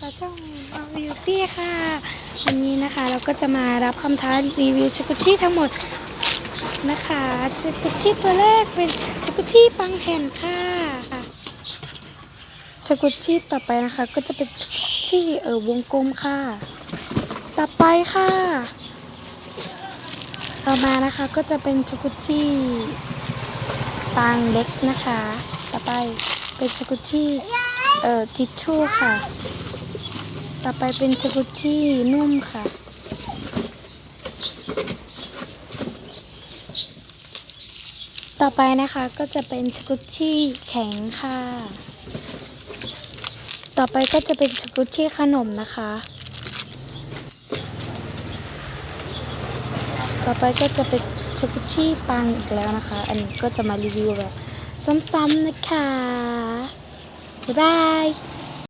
กับช่อง Beauty ค่ะ วันนี้นะคะเราก็จะมารับคำท้ารีวิวสกุชชี่ทั้งหมดนะคะสกุชชี่ตัวแรกเป็นสกุชชี่ปังแห่นค่ะสกุชชี่ต่อไปนะคะ ก็จะเป็นสกุชชี่เออวงกลมค่ะ ต่อไปค่ะ ต่อมานะคะก็จะเป็นสกุชชี่ปังเล็กนะคะ ต่อไปเป็นสกุชชี่เอ่อทิชชู่ค่ะ ต่อไปเป็นสกุชชี่นุ่มค่ะต่อไปนะคะก็จะเป็นสกุชชี่แข็งค่ะ ต่อไปก็จะเป็นสกุชชี่ขนมนะคะ ต่อไปก็จะเป็นสกุชชี่ปังอีกแล้วนะคะ อันนี้ก็จะมารีวิวแบบซ้ำๆนะคะ บ๊ายบาย